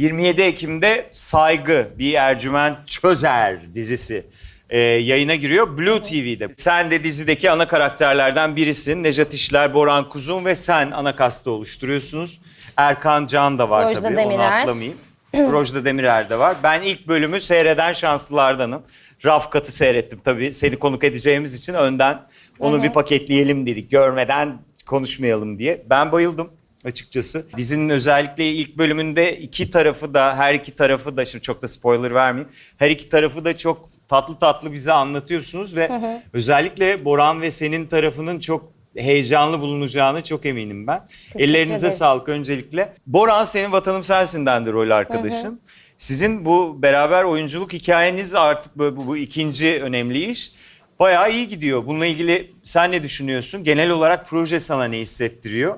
27 Ekim'de Saygı bir Ercüment Çözer dizisi e, yayına giriyor Blue TV'de. Sen de dizideki ana karakterlerden birisin. Nejat İşler, Boran Kuzun ve sen ana kastı oluşturuyorsunuz. Erkan Can da var Rojda tabii onu Demirer. atlamayayım. Rojda Demirer de var. Ben ilk bölümü seyreden şanslılardanım. Rafkat'ı seyrettim tabii. Seni konuk edeceğimiz için önden onu bir paketleyelim dedik. Görmeden konuşmayalım diye. Ben bayıldım açıkçası. Dizinin özellikle ilk bölümünde iki tarafı da her iki tarafı da şimdi çok da spoiler vermeyeyim. Her iki tarafı da çok tatlı tatlı bize anlatıyorsunuz ve özellikle Boran ve senin tarafının çok heyecanlı bulunacağını çok eminim ben. Ellerinize ederiz. sağlık öncelikle. Boran senin vatanım sensinden de rol arkadaşın. Sizin bu beraber oyunculuk hikayeniz artık bu, bu, bu ikinci önemli iş. Bayağı iyi gidiyor. Bununla ilgili sen ne düşünüyorsun? Genel olarak proje sana ne hissettiriyor?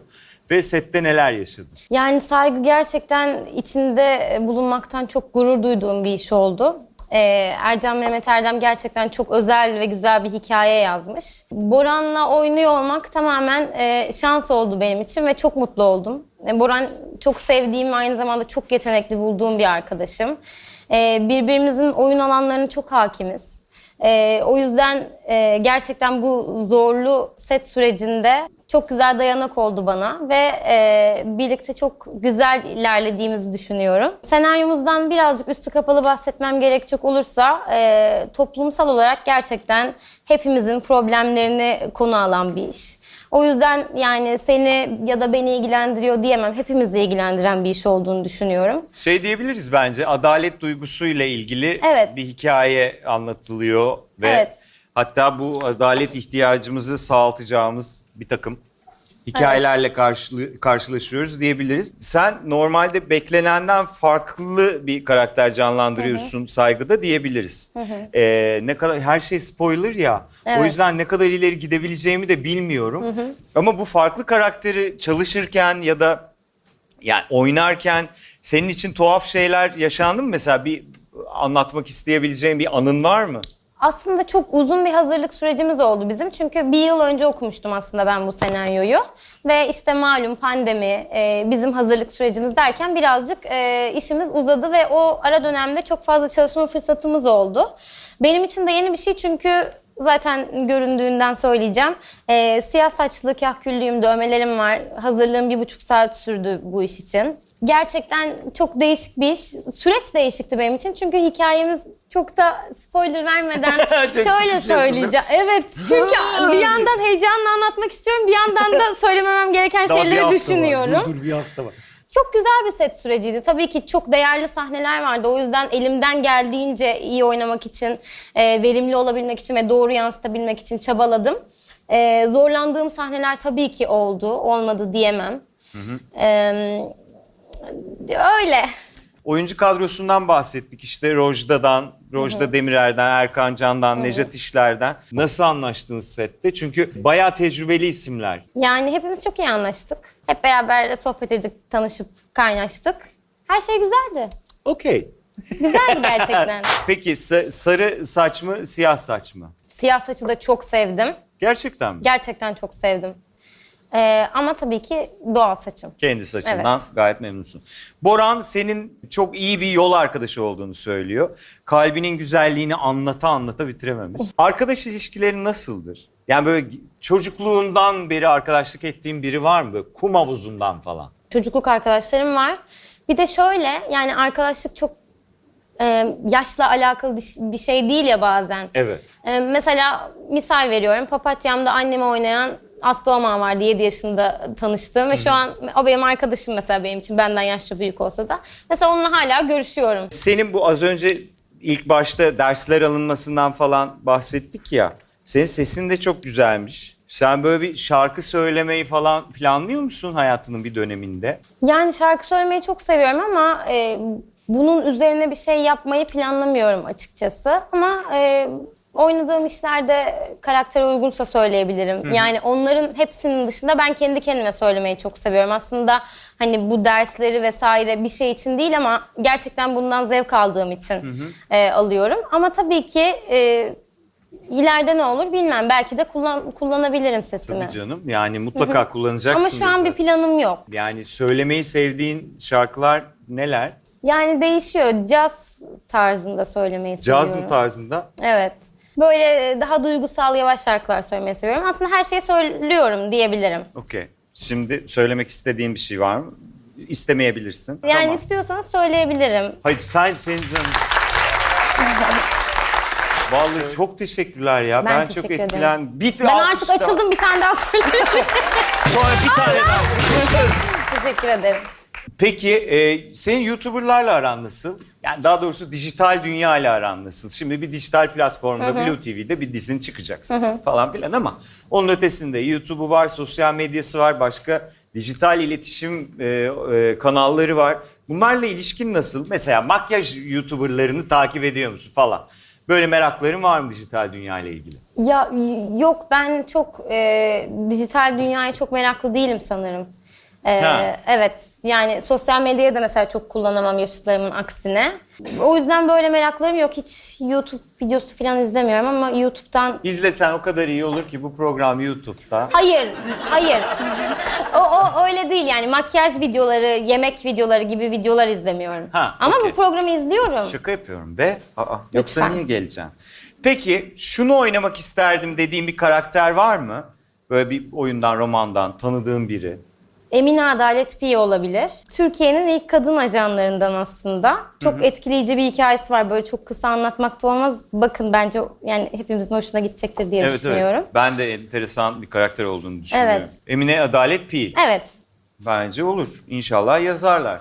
Ve sette neler yaşadın? Yani saygı gerçekten içinde bulunmaktan çok gurur duyduğum bir iş oldu. Ee, Ercan Mehmet Erdem gerçekten çok özel ve güzel bir hikaye yazmış. Boran'la oynuyor olmak tamamen e, şans oldu benim için ve çok mutlu oldum. E, Boran çok sevdiğim aynı zamanda çok yetenekli bulduğum bir arkadaşım. E, birbirimizin oyun alanlarına çok hakimiz. Ee, o yüzden e, gerçekten bu zorlu set sürecinde çok güzel dayanak oldu bana ve e, birlikte çok güzel ilerlediğimizi düşünüyorum. Senaryomuzdan birazcık üstü kapalı bahsetmem gerekecek olursa e, toplumsal olarak gerçekten hepimizin problemlerini konu alan bir iş. O yüzden yani seni ya da beni ilgilendiriyor diyemem. Hepimizi ilgilendiren bir iş olduğunu düşünüyorum. Şey diyebiliriz bence adalet duygusuyla ilgili Evet. bir hikaye anlatılıyor ve Evet. Hatta bu adalet ihtiyacımızı sağaltacağımız bir takım hikayelerle karşılı, karşılaşıyoruz diyebiliriz. Sen normalde beklenenden farklı bir karakter canlandırıyorsun saygıda diyebiliriz. Ee, ne kadar her şey spoiler ya. O Evet. yüzden ne kadar ileri gidebileceğimi de bilmiyorum. Ama bu farklı karakteri çalışırken ya da yani oynarken senin için tuhaf şeyler yaşandı mı? Mesela bir anlatmak isteyebileceğin bir anın var mı? Aslında çok uzun bir hazırlık sürecimiz oldu bizim. Çünkü bir yıl önce okumuştum aslında ben bu senaryoyu. Ve işte malum pandemi, e, bizim hazırlık sürecimiz derken birazcık e, işimiz uzadı ve o ara dönemde çok fazla çalışma fırsatımız oldu. Benim için de yeni bir şey çünkü zaten göründüğünden söyleyeceğim. E, siyah saçlı, kahküllüyüm, dövmelerim var. Hazırlığım bir buçuk saat sürdü bu iş için. Gerçekten çok değişik bir iş. Süreç değişikti benim için çünkü hikayemiz çok da spoiler vermeden şöyle söyleyeceğim. Evet çünkü bir yandan heyecanla anlatmak istiyorum bir yandan da söylememem gereken Daha bir şeyleri hafta var. düşünüyorum. Dur dur bir hafta var. Çok güzel bir set süreciydi. Tabii ki çok değerli sahneler vardı. O yüzden elimden geldiğince iyi oynamak için, e, verimli olabilmek için ve doğru yansıtabilmek için çabaladım. E, zorlandığım sahneler tabii ki oldu. Olmadı diyemem. E, öyle. Oyuncu kadrosundan bahsettik işte Rojda'dan, Rojda Demirer'den, Erkan Can'dan, Nejat İşler'den. Nasıl anlaştınız sette? Çünkü bayağı tecrübeli isimler. Yani hepimiz çok iyi anlaştık. Hep beraber sohbet edip, tanışıp, kaynaştık. Her şey güzeldi. Okey. Güzeldi gerçekten. Peki sa- sarı saç mı, siyah saç mı? Siyah saçı da çok sevdim. Gerçekten mi? Gerçekten çok sevdim. Ee, ama tabii ki doğal saçım. Kendi saçından Evet. gayet memnunsun. Boran senin çok iyi bir yol arkadaşı olduğunu söylüyor. Kalbinin güzelliğini anlata anlata bitirememiş. Arkadaş ilişkilerin nasıldır? Yani böyle çocukluğundan beri arkadaşlık ettiğin biri var mı? Böyle kum havuzundan falan. Çocukluk arkadaşlarım var. Bir de şöyle yani arkadaşlık çok e, yaşla alakalı bir şey değil ya bazen. Evet. E, mesela misal veriyorum. Papatyam'da anneme oynayan Aslı Oman vardı 7 yaşında tanıştığım ve şu an o benim arkadaşım mesela benim için benden yaşça büyük olsa da. Mesela onunla hala görüşüyorum. Senin bu az önce ilk başta dersler alınmasından falan bahsettik ya. Senin sesin de çok güzelmiş. Sen böyle bir şarkı söylemeyi falan planlıyor musun hayatının bir döneminde? Yani şarkı söylemeyi çok seviyorum ama e, bunun üzerine bir şey yapmayı planlamıyorum açıkçası. Ama e, oynadığım işlerde karaktere uygunsa söyleyebilirim. Yani onların hepsinin dışında ben kendi kendime söylemeyi çok seviyorum. Aslında hani bu dersleri vesaire bir şey için değil ama gerçekten bundan zevk aldığım için e, alıyorum. Ama tabii ki e, ileride ne olur bilmem. Belki de kullan, kullanabilirim sesimi. Tabii canım yani mutlaka kullanacaksın. Ama şu an bir planım yok. Yani söylemeyi sevdiğin şarkılar neler? Yani değişiyor. Caz tarzında söylemeyi seviyorum. Caz mı tarzında? Evet. Böyle daha duygusal yavaş şarkılar söylemeyi seviyorum. Aslında her şeyi söylüyorum diyebilirim. Okey. Şimdi söylemek istediğin bir şey var mı? İstemeyebilirsin. Yani Tamam. istiyorsanız söyleyebilirim. Hayır sen senin canın. Vallahi çok teşekkürler ya. Ben, Ben çok teşekkür ederim. etkilendim. Bir Ben artık alkışla- açıldım bir tane daha söyleyeyim. Sonra bir tane daha. Teşekkür ederim. Peki e, senin YouTuber'larla aran nasıl? Yani daha doğrusu dijital dünya ile aran nasıl? Şimdi bir dijital platformda Blue TV'de bir dizin çıkacaksın falan filan ama onun ötesinde YouTube'u var, sosyal medyası var, başka dijital iletişim e, e, kanalları var. Bunlarla ilişkin nasıl? Mesela makyaj YouTuber'larını takip ediyor musun falan? Böyle merakların var mı dijital dünya ile ilgili? Ya yok ben çok e, dijital dünyaya çok meraklı değilim sanırım. E, Ha. evet yani sosyal medyayı da mesela çok kullanamam yaşıtlarımın aksine. O yüzden böyle meraklarım yok. Hiç YouTube videosu falan izlemiyorum ama YouTube'dan İzlesen o kadar iyi olur ki bu program YouTube'da. Hayır, hayır. o, o öyle değil yani makyaj videoları, yemek videoları gibi videolar izlemiyorum. Ha, Ama okey. bu programı izliyorum. Şaka yapıyorum be. Aa, yoksa Lütfen. niye geleceğim? Peki şunu oynamak isterdim dediğim bir karakter var mı? Böyle bir oyundan, romandan tanıdığım biri. Emine Adalet Piye olabilir. Türkiye'nin ilk kadın ajanlarından aslında. Çok etkileyici bir hikayesi var. Böyle çok kısa anlatmakta olmaz. Bakın bence yani hepimizin hoşuna gidecektir diye düşünüyorum. Ben de enteresan bir karakter olduğunu düşünüyorum. Evet. Emine Adalet Pi. Evet. Bence olur. İnşallah yazarlar.